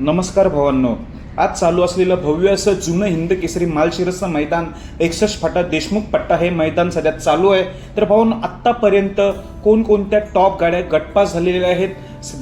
नमस्कार भावांनो. आज चालू असलेलं भव्य असं जुनं हिंद केसरी मालशिरसचं मैदान एकसष्ट फाटा देशमुख पट्टा हे मैदान सध्या चालू आहे. तर भाऊन आत्तापर्यंत कोणकोणत्या टॉप गाड्या गटपास झालेल्या आहेत?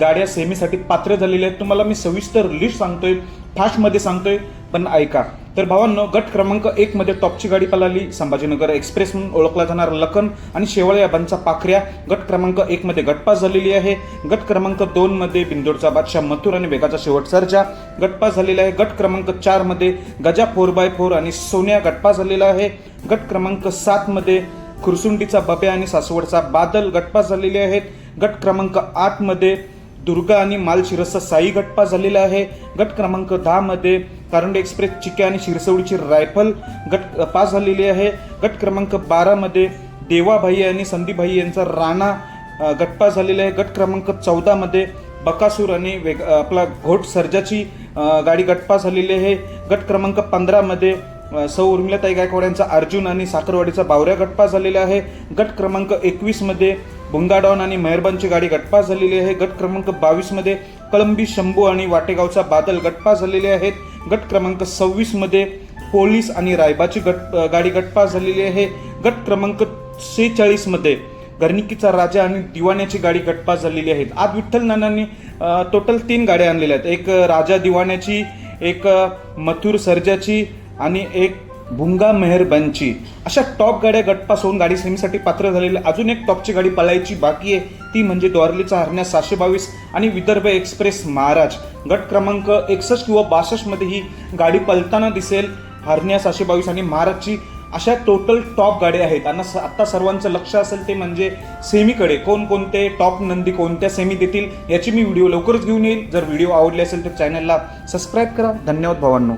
गाड्या सेमीसाठी पात्र झालेल्या आहेत. तुम्हाला मी सविस्तर लिस्ट सांगतोय फास्टमध्ये सांगतोय पण ऐका. तर भावांनो गट क्रमांक एक मध्ये टॉपची गाडी पलाली संभाजीनगर एक्सप्रेस म्हणून ओळखला जाणारा लखन आणि शेवळे याबांचा पाखऱ्या गट क्रमांक एक मध्ये गटपास झालेली आहे. गट क्रमांक दोन मध्ये बिंदोडचा बादशाह मथुर आणि वेगाचा शेवट सरजा गटपास झालेला आहे. गट क्रमांक चारमध्ये गजा फोर बाय फोर आणि सोन्या गटपास झालेला आहे. गट क्रमांक सात मध्ये खुरसुंडीचा बब्या आणि सासवडचा बादल गटपास झालेले आहेत. गट क्रमांक आठमध्ये दुर्गा आणि माल मालशिरसचा साई गटपास झालेला आहे. गट क्रमांक दहामध्ये कारंडे एक्सप्रेस चिक्या आणि शिरसवडीची रायफल गट पास झालेली आहे. गट क्रमांक बारामध्ये देवाभाई आणि संदीपभाई यांचा राणा गटपा गटपास झालेला आहे. गट क्रमांक चौदामध्ये बकासूर आणि वेग आपला घोट सर्जाची गाडी गटपास झालेली आहे. गट क्रमांक पंधरामध्ये सौ उर्मिलाताई गायकवाड यांचा अर्जुन आणि साखरवाडीचा बावऱ्या गटपास झालेला आहे. गट क्रमांक एकवीसमध्ये मध्ये आणि मेहरबानची गाडी गटपास झालेली आहे. गट क्रमांक बावीसमध्ये कळंबी शंभू आणि वाटेगावचा बादल गटपास झालेले आहेत. गट क्रमांक सव्वीसमध्ये पोलीस आणि रायबाची गट गाडी गटपास झालेली आहे. गट क्रमांक सेहेचाळीसमध्ये गर्निकीचा राजा आणि दिवाण्याची गाडी गटपास झालेली आहेत. आज विठ्ठल नानांनी टोटल तीन गाड्या आणलेल्या आहेत. एक राजा दिवाण्याची एक मथुर सर्जाची आणि एक भुंगा मेहरबानची अशा टॉप गाड्या गटपास होऊन गाडी सेमीसाठी पात्र झालेली अजून एक टॉपची गाडी पळायची बाकी आहे. ती म्हणजे द्वारलीचा हरण्या सहाशे बावीस आणि विदर्भ एक्सप्रेस महाराज. गट क्रमांक एकसष्ट किंवा बासष्टमध्ये ही गाडी पलताना दिसेल. हरण्या सहाशे बावीस आणि महाराजची अशा टोटल टॉप गाड्या आहेत. आणि आत्ता सर्वांचं लक्ष असेल ते म्हणजे सेमीकडे कोणकोणते टॉप नंदी कोणत्या सेमी देतील याची मी व्हिडिओ लवकरच घेऊन येईल. जर व्हिडिओ आवडले असेल तर चॅनलला सबस्क्राईब करा. धन्यवाद भावांनो.